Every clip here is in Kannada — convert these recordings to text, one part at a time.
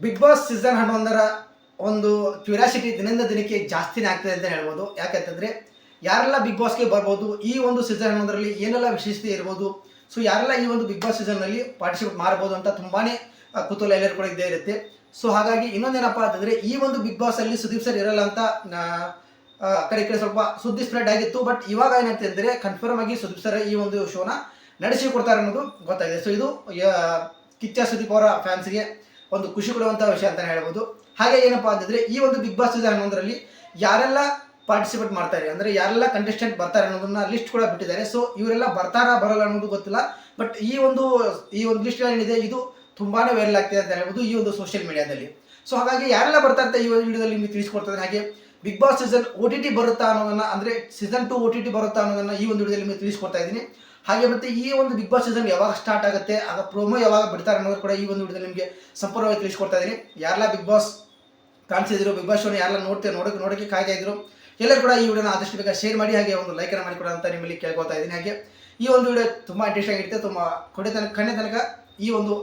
ಬಿಗ್ ಬಾಸ್ ಸೀಸನ್ ಹನ್ನೊಂದರ ಒಂದು ಕ್ಯೂರಿಯಾಸಿಟಿ ದಿನದಿಂದ ದಿನಕ್ಕೆ ಜಾಸ್ತಿನೇ ಆಗ್ತದೆ ಅಂತ ಹೇಳ್ಬೋದು. ಯಾಕಂತಂದರೆ ಯಾರೆಲ್ಲ ಬಿಗ್ ಬಾಸ್ಗೆ ಬರ್ಬೋದು ಈ ಒಂದು ಸೀಸನ್ ಹನ್ನೊಂದರಲ್ಲಿ ಏನೆಲ್ಲ ವಿಶೇಷತೆ ಇರ್ಬೋದು ಸೊ ಯಾರೆಲ್ಲ ಈ ಒಂದು ಬಿಗ್ ಬಾಸ್ ಸೀಸನ್ನಲ್ಲಿ ಪಾರ್ಟಿಸಿಪೇಟ್ ಮಾಡ್ಬೋದು ಅಂತ ತುಂಬಾನೇ ಆ, ಕುತೂಹಲ ಎಲ್ಲರೂ ಕೂಡ ಇದ್ದೇ ಇರುತ್ತೆ. ಸೊ ಹಾಗಾಗಿ ಇನ್ನೊಂದೇನಪ್ಪ ಅಂತಂದ್ರೆ ಈ ಒಂದು ಬಿಗ್ ಬಾಸ್ ಅಲ್ಲಿ ಸುದೀಪ್ ಸರ್ ಇರಲ್ಲ ಅಂತ ಕಡೆ ಕಡೆ ಸ್ವಲ್ಪ ಸುದ್ದಿ ಸ್ಪ್ರೆಡ್ ಆಗಿತ್ತು ಬಟ್ ಇವಾಗ ಏನಂತ ಅಂದರೆ ಕನ್ಫರ್ಮ್ ಆಗಿ ಸುದೀಪ್ ಸರ್ ಈ ಒಂದು ಶೋನ ನಡೆಸಿ ಕೊಡ್ತಾರೆ ಅನ್ನೋದು ಗೊತ್ತಾಗಿದೆ. ಸೊ ಇದು ಕಿಚ್ಚ ಸುದೀಪ್ ಅವರ ಫ್ಯಾನ್ಸ್ಗೆ ಒಂದು ಖುಷಿ ಕೊಡುವಂತ ವಿಷಯ ಅಂತ ಹೇಳ್ಬೋದು. ಹಾಗೆ ಏನಪ್ಪಾ ಅಂತಂದ್ರೆ ಈ ಒಂದು ಬಿಗ್ ಬಾಸ್ ಸೀಸನ್ ಅನ್ನೋದ್ರಲ್ಲಿ ಯಾರೆಲ್ಲ ಪಾರ್ಟಿಸಿಪೇಟ್ ಮಾಡ್ತಾರೆ ಅಂದ್ರೆ ಯಾರೆಲ್ಲ ಕಂಟೆಸ್ಟೆಂಟ್ ಬರ್ತಾರೆ ಅನ್ನೋದನ್ನ ಲಿಸ್ಟ್ ಕೂಡ ಬಿಟ್ಟಿದ್ದಾರೆ. ಸೊ ಇವರೆಲ್ಲ ಬರ್ತಾರಾ ಬರಲ್ಲ ಅನ್ನೋದು ಗೊತ್ತಿಲ್ಲ. ಬಟ್ ಈ ಒಂದು ಈ ಒಂದು ಲಿಸ್ಟ್ ಏನಿದೆ, ಇದು ತುಂಬಾನೇ ವೈರಲ್ ಆಗ್ತಿದೆ ಅಂತ ಹೇಳ್ಬೋದು ಈ ಒಂದು ಸೋಷಿಯಲ್ ಮೀಡಿಯಾದಲ್ಲಿ ಸೊ ಹಾಗಾಗಿ ಯಾರೆಲ್ಲ ಬರ್ತಾ ಇರ್ತಾರೆ ಈ ಒಂದು ವಿಡಿಯೋದಲ್ಲಿ ನಿಮಗೆ ತಿಳಿಸ್ಕೊಡ್ತಾರೆ ಹಾಗೆ Bigg Boss season O T T ಬರುತ್ತಾ ಅನ್ನೋದನ್ನ, ಅಂದ್ರೆ season two O T T ಬರುತ್ತಾ ಅನ್ನೋದನ್ನ ಈ ಒಂದು ವಿಡಿಯೋದಲ್ಲಿ ನಿಮಗೆ ತಿಳಿಸ್ಕೊಡ್ತಾ ಇದ್ದೀನಿ. ಹಾಗೆ ಮತ್ತೆ ಈ ಒಂದು ಬಿಗ್ ಬಾಸ್ ಸೀಸನ್ ಯಾವಾಗ ಸ್ಟಾರ್ಟ್ ಆಗುತ್ತೆ, ಆಗ ಪ್ರೋಮೋ ಯಾವಾಗ ಬಿಡ್ತಾರೆ ಅನ್ನೋದು ಕೂಡ ಈ ಒಂದು ವಿಡಿಯೋದಲ್ಲಿ ನಿಮಗೆ ಸಂಪೂರ್ಣವಾಗಿ ತಿಳಿಸ್ಕೊಡ್ತಾ ಇದ್ದೀನಿ. ಯಾರೆಲ್ಲ ಬಿಗ್ ಬಾಸ್ ಕಾಣಿಸಿದ್ರು ಬಿಗ್ ಬಾಸ್ ಶೋನ ಯಾರೆಲ್ಲ ನೋಡ್ತೇವೆ ನೋಡೋಕೆ ನೋಡೋಕೆ ಕಾಯ್ತಾ ಇದ್ರು, ಎಲ್ಲರೂ ಕೂಡ ಈ ವಿಡಿಯೋನ ಆದಷ್ಟು ಬೇಗ ಶೇರ್ ಮಾಡಿ, ಹಾಗೆ ಒಂದು ಲೈಕ್ ಮಾಡಿ ಕೊಡ ಅಂತ ನಿಮ್ಮಲ್ಲಿ ಕೇಳ್ಕೊತಾ ಇದ್ದೀನಿ. ಹಾಗೆ ಈ ಒಂದು ವಿಡಿಯೋ ತುಂಬ ಇಂಟ್ರೆಸ್ಟಿಂಗ್ ಆಗಿರುತ್ತೆ, ತುಂಬ ಕೊನೆ ತನಕ, ಕಣ್ಣೆ ತನಕ ಈ ಒಂದು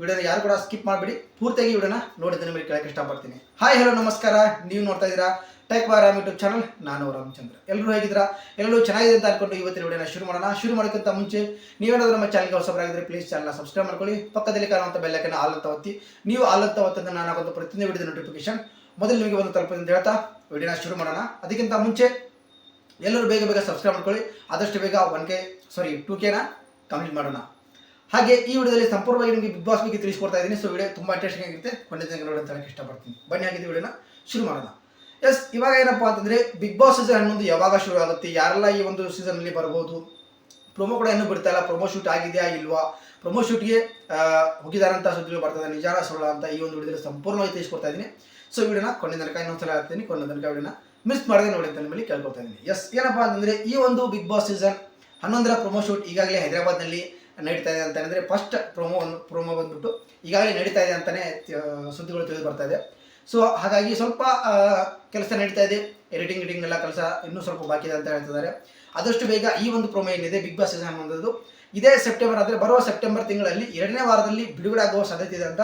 ವಿಡಿಯೋನ ಯಾರು ಕೂಡ ಸ್ಕಿಪ್ ಮಾಡಬೇಡಿ. ಪೂರ್ತಿಯಾಗಿ ವಿಡಿಯೋನ ನೋಡಿದ್ರೆ ನಿಮಗೆ ಕೇಳಕ್ಕೆ ಇಷ್ಟಪಡ್ತೀನಿ. ಹಾಯ್ ಹಲೋ ನಮಸ್ಕಾರ. ನೀವು ನೋಡ್ತಾ ಇದ್ದೀರಾ ಟೆಕ್ ಬಾರ್ ಯೂಟ್ಯೂಬ್ ಚಾನಲ್ ನಾನು ರಾಮಚಂದ್ರ. ಎಲ್ಲರೂ ಹೇಗಿದ್ರ ಎಲ್ಲರೂ ಚೆನ್ನಾಗಿದೆ ಅಂತ ಅನ್ಕೊಂಡು ಇವತ್ತಿನ ವಿಡಿಯೋನ ಶುರು ಮಾಡೋಣ. ಶುರು ಮಾಡೋಕ್ಕಿಂತ ಮುಂಚೆ, ನೀವೇನಾದರೂ ನಮ್ಮ ಚಾನಲ್ಗೆ ಹೊಸಬರಾಗಿದ್ರೆ ಪ್ಲೀಸ್ ಚಾನಲ್ನ ಸಬ್ಸ್ಕ್ರೈಬ್ ಮಾಡ್ಕೊಳ್ಳಿ. ಪಕ್ಕದಲ್ಲಿ ಕಾಣುವಂಥ ಬೆಲ್ಲಕ್ಕನ್ನು ಆಲ್ ಅಂತ ಒತ್ತಿ. ನೀವು ಆಲ್ ಅಂತ ಒತ್ತಂದ್ರೆ ನಾನು ಹಾಕೋದು ಪ್ರತಿಯೊಂದು ವಿಡಿಯೋ ನೋಟಿಫಿಕೇಶನ್ ಮೊದಲು ನಿಮಗೆ ಒಂದು ಅಂತ ಹೇಳ್ತಾ, ವಿಡಿಯೋನ ಶುರು ಮಾಡೋಣ. ಅದಕ್ಕಿಂತ ಮುಂಚೆ ಎಲ್ಲರೂ ಬೇಗ ಬೇಗ ಸಬ್ಸ್ಕ್ರೈಬ್ ಮಾಡ್ಕೊಳ್ಳಿ. ಆದಷ್ಟು ಬೇಗ ಒನ್ ಕೆ ಸಾರಿ ಟೂ ಕೆನ ಕಂಪ್ಲೀಟ್ ಮಾಡೋಣ. ಹಾಗೆ ಈ ವಿಡಿಯೋದಲ್ಲಿ ಸಂಪೂರ್ಣವಾಗಿ ನಿಮಗೆ ಬಿಗ್ ಬಾಸ್ ಬಗ್ಗೆ ತಿಳಿಸ್ಕೊಡ್ತಾ ಇದ್ದೀನಿ. ಸೊ ವಿಡಿಯೋ ತುಂಬ ಇಂಟ್ರೆಸ್ಟಿಂಗ್ ಆಗಿರುತ್ತೆ. ಖಂಡಿತ ನೋಡೋಣ ಅಂತ ಹೇಳಕ್ಕೆ ಇಷ್ಟಪಡ್ತೀನಿ. ಬನ್ನಿ ಹಾಗಿದ್ದು ವಿಡಿಯೋನ ಶುರು ಮಾಡೋಣ. ಎಸ್ ಇವಾಗ ಏನಪ್ಪಾ ಅಂತಂದ್ರೆ ಬಿಗ್ ಬಾಸ್ ಸೀಸನ್ ಹನ್ನೊಂದು ಯಾವಾಗ ಶುರು ಆಗುತ್ತೆ? ಯಾರೆಲ್ಲ ಈ ಒಂದು ಸೀಸನ್ ಅಲ್ಲಿ ಬರ್ಬೋದು? ಪ್ರೊಮೋ ಕೂಡ ಏನು ಬಿಡ್ತಾ ಇಲ್ಲ. ಪ್ರೊಮೋ ಶೂಟ್ ಆಗಿದೆಯಾ ಇಲ್ವಾ? ಪ್ರೊಮೋ ಶೂಟ್ಗೆ ಹೋಗಿದಾರಂತ ಸುದ್ದಿಗಳು ಬರ್ತದೆ. ನಿಜಾನ ಸುಳ್ಳ ಅಂತ ಈ ಒಂದು ವಿಡಿಯೋ ಸಂಪೂರ್ಣವಾಗಿ ತಿಳಿಸ್ಕೊಡ್ತಾ ಇದ್ದೀನಿ. ಸೊ ವಿಡಿಯೋನ ಕೊನೆ ತನಕ ಇನ್ನೊಂದ್ಸಲ ಹೇಳ್ತೀನಿ. ಕೊನೆ ತನಕ ವಿಡಿಯೋನ ಮಿಸ್ ಮಾಡದೆ ನೋಡಿ ಅಂತ ಮೇಲೆ ಕೇಳ್ಕೊಳ್ತಾ ಇದ್ದೀನಿ. ಎಸ್ ಏನಪ್ಪಾ ಅಂತಂದ್ರೆ ಈ ಒಂದು ಬಿಗ್ ಬಾಸ್ ಸೀಸನ್ ಹನ್ನೊಂದರ ಪ್ರೊಮೋ ಶೂಟ್ ಈಗಾಗಲೇ ಹೈದರಾಬಾದ್ನಲ್ಲಿ ನಡೀತಾ ಇದೆ ಅಂತ ಹೇಳಿದ್ರೆ ಫಸ್ಟ್ ಪ್ರೊಮೋ ಒಂದು ಪ್ರೊಮೋ ಬಂದ್ಬಿಟ್ಟು ಈಗಾಗಲೇ ನಡೀತಾ ಇದೆ ಅಂತಲೇ ಸುದ್ದಿಗಳು ತಿಳಿದು ಬರ್ತಾ ಇದೆ. ಸೊ ಹಾಗಾಗಿ ಸ್ವಲ್ಪ ಕೆಲಸ ನಡೀತಾ ಇದೆ. ಎಡಿಟಿಂಗ್ ಎಡಿಟಿಂಗ್ ಎಲ್ಲ ಕೆಲಸ ಇನ್ನೂ ಸ್ವಲ್ಪ ಬಾಕಿ ಇದೆ ಅಂತ ಹೇಳ್ತಿದ್ದಾರೆ. ಆದಷ್ಟು ಬೇಗ ಈ ಒಂದು ಪ್ರೊಮೋ ಏನಿದೆ ಬಿಗ್ ಬಾಸ್ ಸೀಸನ್ ಹನ್ನೊಂದರದು ಇದೇ ಸೆಪ್ಟೆಂಬರ್ ಅಂದರೆ ಬರುವ ಸೆಪ್ಟೆಂಬರ್ ತಿಂಗಳಲ್ಲಿ ಎರಡನೇ ವಾರದಲ್ಲಿ ಬಿಡುಗಡೆ ಆಗುವ ಸಾಧ್ಯತೆ ಇದೆ ಅಂತ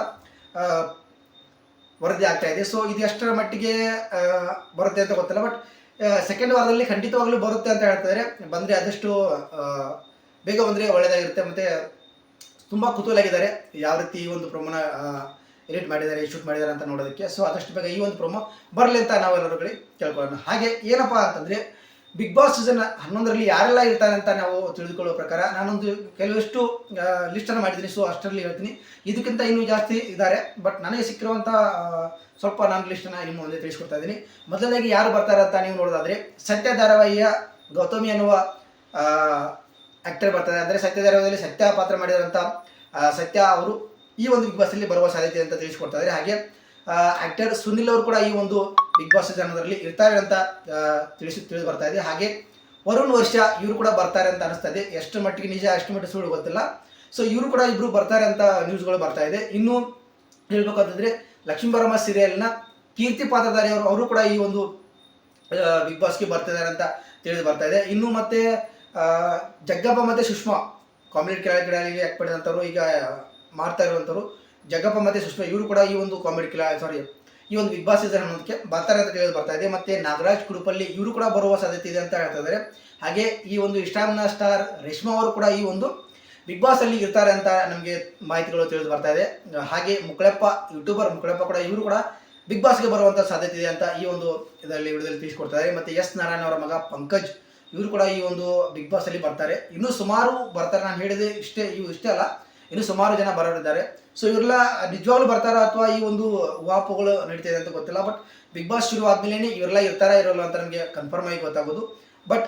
ವರದಿ ಆಗ್ತಾ ಇದೆ. ಸೊ ಇದು ಎಷ್ಟರ ಮಟ್ಟಿಗೆ ಬರುತ್ತೆ ಅಂತ ಗೊತ್ತಿಲ್ಲ ಬಟ್ ಸೆಕೆಂಡ್ ವಾರದಲ್ಲಿ ಖಂಡಿತವಾಗ್ಲೂ ಬರುತ್ತೆ ಅಂತ ಹೇಳ್ತಿದ್ದಾರೆ. ಬಂದರೆ ಆದಷ್ಟು ಬೇಗ ಬಂದರೆ ಒಳ್ಳೆಯದಾಗಿರುತ್ತೆ ಮತ್ತು, ತುಂಬ ಕುತೂಹಲ ಆಗಿದ್ದಾರೆ ಯಾವ ರೀತಿ ಈ ಒಂದು ಪ್ರೊಮೋನ ಎಡಿಟ್ ಮಾಡಿದ್ದಾರೆ ಶೂಟ್ ಮಾಡಿದ್ದಾರೆ ಅಂತ ನೋಡೋದಕ್ಕೆ. ಸೊ ಆದಷ್ಟು ಬೇಗ ಈ ಒಂದು ಪ್ರೊಮೋ ಬರಲಿ ಅಂತ ನಾವೆಲ್ಲರೂ ಕಡೆ ಕೇಳ್ಕೊಳ್ಳೋಣ. ಹಾಗೆ ಏನಪ್ಪಾ ಅಂತಂದರೆ ಬಿಗ್ ಬಾಸ್ ಸೀಸನ್ ಹನ್ನೊಂದರಲ್ಲಿ ಯಾರೆಲ್ಲ ಇರ್ತಾರೆ ಅಂತ ನಾವು ತಿಳಿದುಕೊಳ್ಳುವ ಪ್ರಕಾರ, ನಾನೊಂದು ಕೆಲವಷ್ಟು ಲಿಸ್ಟನ್ನು ಮಾಡಿದ್ದೀನಿ. ಸೊ ಅಷ್ಟರಲ್ಲಿ ಹೇಳ್ತೀನಿ. ಇದಕ್ಕಿಂತ ಇನ್ನೂ ಜಾಸ್ತಿ ಇದ್ದಾರೆ. ಬಟ್ ನನಗೆ ಸಿಕ್ಕಿರುವಂಥ ಸ್ವಲ್ಪ ನಾನು ಲಿಸ್ಟನ್ನು ನಿಮ್ಮ ಮುಂದೆ ತಿಳಿಸ್ಕೊಡ್ತಾ ಇದ್ದೀನಿ. ಮೊದಲನೇಗೆ ಯಾರು ಬರ್ತಾರೆ ಅಂತ ನೀವು ನೋಡೋದಾದ್ರೆ, ಸತ್ಯ ಧಾರಾವಾಹಿಯ ಗೌತಮಿ ಅನ್ನುವ ಆಕ್ಟರ್ ಬರ್ತಾರೆ. ಅಂದರೆ ಸತ್ಯ ಧಾರಾವಾಹಿಯಲ್ಲಿ ಸತ್ಯ ಪಾತ್ರ ಮಾಡಿದಂಥ ಸತ್ಯ ಅವರು ಈ ಒಂದು ಬಿಗ್ ಬಾಸ್ ಅಲ್ಲಿ ಬರುವ ಸಾಧ್ಯತೆ ಅಂತ ತಿಳಿಸ್ಕೊಡ್ತಾ ಇದ್ದಾರೆ. ಹಾಗೆ ಆಕ್ಟರ್ ಸುನಿಲ್ ಅವರು ಕೂಡ ಈ ಒಂದು ಬಿಗ್ ಬಾಸ್ ಜನರಲ್ಲಿ ಇರ್ತಾರೆ ಅಂತ ತಿಳಿಸಿ, ತಿಳಿದು ಬರ್ತಾ ಇದೆ. ಹಾಗೆ, ವರುಣ್, ವರ್ಷ ಇವರು ಕೂಡ ಬರ್ತಾರೆ ಅಂತ ಅನಿಸ್ತಾ ಇದೆ. ಎಷ್ಟು ಮಟ್ಟಿಗೆ ನಿಜ, ಎಷ್ಟು ಮಟ್ಟಿಗೆ ಸುಳ್ಳು ಗೊತ್ತಿಲ್ಲ. ಸೊ ಇವರು ಕೂಡ ಇಬ್ರು ಬರ್ತಾರೆ ಅಂತ ನ್ಯೂಸ್ಗಳು ಬರ್ತಾ ಇದೆ. ಇನ್ನು ಹೇಳ್ಬೇಕು ಅಂತಂದ್ರೆ ಲಕ್ಷ್ಮೀಬರಮ್ಮ ಸೀರಿಯಲ್ನ ಕೀರ್ತಿ ಪಾತ್ರಧಾರಿ ಅವರು ಅವರು ಕೂಡ ಈ ಒಂದು ಬಿಗ್ ಬಾಸ್ಗೆ ಬರ್ತಿದ್ದಾರೆ ಅಂತ ತಿಳಿದು ಬರ್ತಾ ಇದೆ. ಇನ್ನು ಮತ್ತೆ ಜಗ್ಗಪ್ಪ ಮತ್ತೆ ಸುಷ್ಮಾ ಕಾಮಿಡಿ ಕೆಳಗಡೆ ಯಾಕೆ ಮಾಡಿದಂಥವ್ರು ಈಗ ಮಾಡ್ತಾ ಇರುವಂಥವ್ರು ಜಗಪ್ಪ ಮತ್ತೆ ಸುಷ್ಮಾ ಇವರು ಕೂಡ ಈ ಒಂದು ಕಾಮಿಡಿ ಕೆಲ ಸಾರಿ ಈ ಒಂದು ಬಿಗ್ ಬಾಸ್ ಸೀಸನ್ ಅನ್ನೋದಕ್ಕೆ ಬರ್ತಾರೆ ಅಂತ ತಿಳಿದು ಬರ್ತಾ ಇದೆ. ಮತ್ತೆ ನಾಗರಾಜ್ ಕುಡುಪಲ್ಲಿ ಇವರು ಕೂಡ ಬರುವ ಸಾಧ್ಯತೆ ಇದೆ ಅಂತ ಹೇಳ್ತಾ ಇದ್ದಾರೆ ಹಾಗೆ ಈ ಒಂದು ಇಷ್ಟಾಮ್ನ ಸ್ಟಾರ್ ರೇಷ್ಮಾ ಅವರು ಕೂಡ ಈ ಒಂದು ಬಿಗ್ ಬಾಸ್ ಅಲ್ಲಿ ಇರ್ತಾರೆ ಅಂತ ನಮಗೆ ಮಾಹಿತಿಗಳು ತಿಳಿದು ಬರ್ತಾ ಇದೆ. ಹಾಗೆ ಮುಕ್ಕಳಪ್ಪ ಯೂಟ್ಯೂಬರ್ ಮುಕ್ಕಳಪ್ಪ ಕೂಡ ಇವರು ಕೂಡ ಬಿಗ್ ಬಾಸ್ಗೆ ಬರುವಂತ ಸಾಧ್ಯತೆ ಇದೆ ಅಂತ ಈ ಒಂದು ಇದರಲ್ಲಿ ವಿಡಿಯೋದಲ್ಲಿ ತಿಳಿಸ್ಕೊಡ್ತಾರೆ ಮತ್ತೆ ಎಸ್ ನಾರಾಯಣ ಅವರ ಮಗ ಪಂಕಜ್ ಇವರು ಕೂಡ ಈ ಒಂದು ಬಿಗ್ ಬಾಸ್ ಅಲ್ಲಿ ಬರ್ತಾರೆ. ಇನ್ನೂ ಸುಮಾರು ಬರ್ತಾರೆ ನಾನು ಹೇಳಿದೆ ಇಷ್ಟೇ, ಇವು ಇಷ್ಟೇ ಅಲ್ಲ. ಇನ್ನು ಸುಮಾರು ಜನ ಬರೋರಿದ್ದಾರೆ ಸೊ ಇವರೆಲ್ಲ ನಿಜವಾಗ್ಲೂ ಬರ್ತಾರಾ ಅಥವಾ ಈ ಒಂದು ವಾಪುಗಳು ನಡೀತಾ ಇದೆ ಅಂತ ಗೊತ್ತಿಲ್ಲ. ಬಟ್ ಬಿಗ್ ಬಾಸ್ ಶುರು ಆದ್ಮೇಲೆ ಇವರೆಲ್ಲ ಇರ್ತಾರಾ, ಇರೋಲ್ಲ ಅಂತ ನಮಗೆ ಕನ್ಫರ್ಮ್ ಆಗಿ ಗೊತ್ತಾಗೋದು. ಬಟ್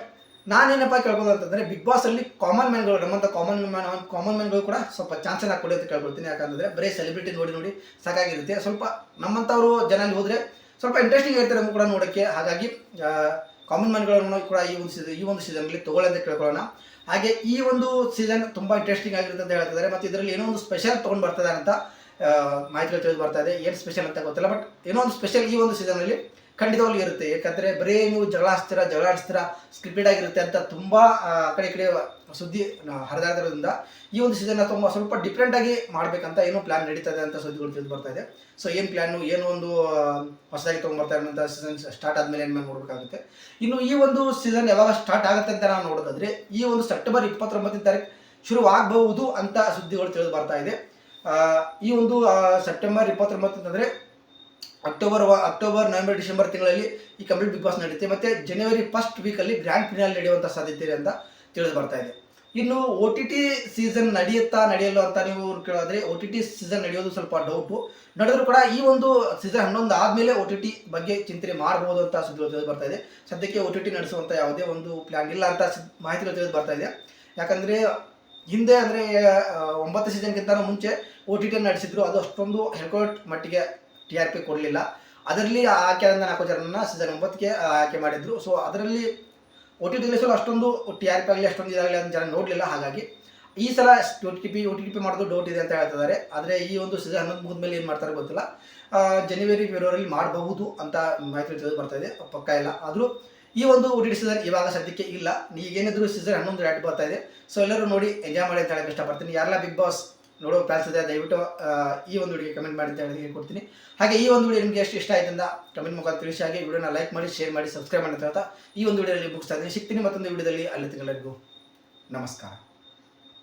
ನಾನೇನಪ್ಪ ಕೇಳ್ಬೋದು ಅಂತಂದ್ರೆ ಬಿಗ್ ಬಾಸ್ ಅಲ್ಲಿ ಕಾಮನ್ ಮ್ಯಾನ್ಗಳು ನಮ್ಮಂತ ಕಾಮನ್ ಮ್ಯಾನ್ ಕಾಮನ್ ಮ್ಯಾನ್ಗಳು ಕೂಡ ಸ್ವಲ್ಪ ಚಾನ್ಸ್ ಅನ್ನ ಕೊಡಿ ಅಂತ ಕೇಳ್ಕೊಳ್ತೀನಿ. ಯಾಕಂದ್ರೆ ಬರೀ ಸೆಲೆಬ್ರಿಟಿ ನೋಡಿ ನೋಡಿ ಸಾಕಾಗಿರುತ್ತೆ. ಸ್ವಲ್ಪ ನಮ್ಮಂತವರು ಜನ ಹೋದ್ರೆ ಸ್ವಲ್ಪ ಇಂಟ್ರೆಸ್ಟಿಂಗ್ ಇರ್ತಾರೆ ಕೂಡ ನೋಡೋಕ್ಕೆ. ಹಾಗಾಗಿ ಕಾಮನ್ ಮ್ಯಾನ್ಗಳನ್ನು ಕೂಡ ಈ ಒಂದು ಸೀಸನ್ ಈ ಒಂದು ಸೀಸನ್ನಲ್ಲಿ ತಗೊಳ್ಳಿ ಅಂತ ಕೇಳ್ಕೊಳ್ಳೋಣ ಹಾಗೆ ಈ ಒಂದು ಸೀಸನ್ ತುಂಬಾ ಇಂಟ್ರೆಸ್ಟಿಂಗ್ ಆಗಿರುತ್ತೆ ಅಂತ ಹೇಳ್ತಿದ್ದಾರೆ. ಮತ್ತೆ ಇದರಲ್ಲಿ ಏನೋ ಒಂದು ಸ್ಪೆಷಲ್ ತೊಗೊಂಡು ಬರ್ತದೆ ಅಂತ ಮಾಹಿತಿಗಳು ತಿಳಿದು ಬರ್ತಾ ಇದೆ. ಏನು ಸ್ಪೆಷಲ್ ಅಂತ ಗೊತ್ತಿಲ್ಲ ಬಟ್ ಏನೋ ಒಂದು ಸ್ಪೆಷಲ್ ಈ ಒಂದು ಸೀಸನಲ್ಲಿ ಖಂಡಿತವಾಗ್ಲೂ ಇರುತ್ತೆ. ಯಾಕಂದ್ರೆ ಬರೀ ನೀವು ಜಗಳ ಹಾಸ್ತೀರ ಜಗಳ ಆಡಿಸ್ತೀರಾ ಸ್ಕ್ರಿಪ್ಟೆಡ್ ಆಗಿರುತ್ತೆ ಅಂತ ತುಂಬಾ ಕಡೆ ಕಡೆ ಸುದ್ದಿ ಹರಿದಾಗಿರೋದ್ರಿಂದ ಈ ಒಂದು ಸೀಸನ್ ತುಂಬ ಸ್ವಲ್ಪ ಡಿಫ್ರೆಂಟ್ ಆಗಿ ಮಾಡ್ಬೇಕಂತ ಏನೋ ಪ್ಲಾನ್ ಇದೆ ಅಂತ ಸುದ್ದಿಗಳು ತಿಳಿದು ಬರ್ತಾ ಇದೆ. ಸೊ ಏನು ಪ್ಲಾನು ಏನು ಒಂದು ಹೊಸದಾಗಿ ತೊಗೊಂಬರ್ತಾ ಇರೋಂಥ ಸೀಸನ್ ಸ್ಟಾರ್ಟ್ ಆದಮೇಲೆ ಏನು ನೋಡಬೇಕಾಗುತ್ತೆ. ಇನ್ನು ಈ ಒಂದು ಸೀಸನ್ ಯಾವಾಗ ಸ್ಟಾರ್ಟ್ ಆಗುತ್ತೆ ಅಂತ ನಾವು ನೋಡೋದಾದ್ರೆ, ಈ ಒಂದು ಸೆಪ್ಟೆಂಬರ್ ಇಪ್ಪತ್ತೊಂಬತ್ತನೇ ತಾರೀಕು ಶುರುವಾಗಬಹುದು ಅಂತ ಸುದ್ದಿಗಳು ತಿಳಿದು ಬರ್ತಾ ಇದೆ. ಈ ಒಂದು ಸೆಪ್ಟೆಂಬರ್ ಇಪ್ಪತ್ತೊಂಬತ್ತು ಅಕ್ಟೋಬರ್ ಅಕ್ಟೋಬರ್ ನವೆಂಬರ್ ಡಿಸೆಂಬರ್ ತಿಂಗಳಲ್ಲಿ ಈ ಕಂಪ್ಲೀಟ್ ಬಿಗ್ ಬಾಸ್ ನಡೆಯುತ್ತೆ ಮತ್ತೆ ಜನವರಿ ಫಸ್ಟ್ ವೀಕಲ್ಲಿ ಗ್ರ್ಯಾಂಡ್ ಫಿನಾಲ್ ನಡೆಯುವಂಥ ಸಾಧ್ಯತೆ ಇದೆ ಅಂತ ತಿಳಿದು ಬರ್ತಾ ಇದೆ. ಇನ್ನು ಒ ಟಿ ಟಿ ಸೀಸನ್ ನಡೆಯುತ್ತಾ ನಡೆಯಲ್ಲ ಅಂತ ನೀವು ಕೇಳಿದ್ರೆ ಒ ಟಿ ಟಿ ಸೀಸನ್ ನಡೆಯೋದು ಸ್ವಲ್ಪ ಡೌಟು ನಡೆದ್ರು ಕೂಡ ಈ ಒಂದು ಸೀಸನ್ ಹನ್ನೊಂದು ಆದಮೇಲೆ ಒ ಟಿ ಟಿ ಬಗ್ಗೆ ಚಿಂತನೆ ಮಾಡಬಹುದು ಅಂತ ಸುದ್ದಿಗಳು ತಿಳಿದು ಬರ್ತಾ ಇದೆ. ಸದ್ಯಕ್ಕೆ ಒ ಟಿ ಟಿ ನಡೆಸುವಂಥ ಯಾವುದೇ ಒಂದು ಪ್ಲಾನ್ ಇಲ್ಲ ಅಂತ ಮಾಹಿತಿಗಳು ತಿಳಿದು ಬರ್ತಾ ಇದೆ. ಯಾಕಂದರೆ ಹಿಂದೆ ಅಂದರೆ ಒಂಬತ್ತು ಸೀಸನ್ಗಿಂತ ಮುಂಚೆ ಒ ಟಿ ಟಿ ನಡೆಸಿದ್ರು. ಅದು ಅಷ್ಟೊಂದು ಹೆಲ್ಕೋಟ್ ಮಟ್ಟಿಗೆ ಟಿ ಆರ್ ಪಿ ಕೊಡಲಿಲ್ಲ. ಅದರಲ್ಲಿ ಆಯ್ಕೆ ನಾಲ್ಕು ಜನರನ್ನ ಸೀಸನ್ ಒಂಬತ್ತಿಗೆ ಆಯ್ಕೆ ಮಾಡಿದ್ರು. ಸೊ ಅದರಲ್ಲಿ ಒ ಟಿ ಟಿ ಅಷ್ಟೊಂದು ಟಿ ಆರ್ ಪಿ ಆಗಲಿ, ಅಷ್ಟೊಂದು ಇದಾಗಲಿ ಅಂತ ಜನ ನೋಡಲಿಲ್ಲ, ಹಾಗಾಗಿ ಈ ಸಲ O T P O T P ಮಾಡೋದು ಡೌಟ್ ಇದೆ ಅಂತ ಹೇಳ್ತಿದ್ದಾರೆ. ಆದರೆ ಈ ಒಂದು ಸೀಸನ್ ಹನ್ನೊಂದು ಮುಗಿದ್ಮೇಲೆ ಏನು ಮಾಡ್ತಾರೆ ಗೊತ್ತಿಲ್ಲ. ಜನವರಿ ಫೆಬ್ರವರಿಲಿ ಮಾಡಬಹುದು ಅಂತ ಮಾಹಿತಿ ತಿಳಿದು ಬರ್ತಾ ಇದೆ. ಪಕ್ಕ ಇಲ್ಲ. ಆದರೂ ಈ ಒಂದು ಒ ಟಿ ಟಿ ಸೀಸನ್ ಇವಾಗ ಸದ್ಯಕ್ಕೆ ಇಲ್ಲ. ಈಗೇನಿದ್ರು ಸೀಸನ್ ಹನ್ನೊಂದು ರ್ಯಾಟ್ ಬರ್ತಾ ಇದೆ. ಸೊ ಎಲ್ಲರೂ ನೋಡಿ ಎಂಜಾಯ್ ಮಾಡಿ ಅಂತ ಹೇಳಕ್ಕೆ ಇಷ್ಟಪಡ್ತೀನಿ. ಯಾರೆಲ್ಲ ಬಿಗ್ ಬಾಸ್ ನೋಡೋ ಪ್ಲಾನ್ಸ್ ಇದೆ ದಯವಿಟ್ಟು ಈ ಒಂದು ವಿಡಿಯೋಗೆ ಕಮೆಂಟ್ ಮಾಡಿ ಅಂತ ಹೇಳಿ ಕೊಡ್ತೀನಿ. ಹಾಗೆ ಈ ಒಂದು ವಿಡಿಯೋ ನಿಮಗೆ ಎಷ್ಟು ಇಷ್ಟ ಆಯ್ತು ಅಂತ ಕಮೆಂಟ್ ಮುಖಾಂತರ ತಿಳಿಸಿ. ಹಾಗೆ ವಿಡಿಯೋನ ಲೈಕ್ ಮಾಡಿ ಶೇರ್ ಮಾಡಿ ಸಬ್ಸ್ಕ್ರೈಬ್ ಮಾಡಿದ ಈ ಒಂದು ವಿಡಿಯೋದಲ್ಲಿ ಮುಗಿಸ್ತಾ ಇದ್ದೀನಿ ಸಿಗ್ತೀನಿ ಮತ್ತೊಂದು ವಿಡಿಯೋದಲ್ಲಿ. ಅಲ್ಲಿ ತಿಂಗಳರಿಗೂ ನಮಸ್ಕಾರ.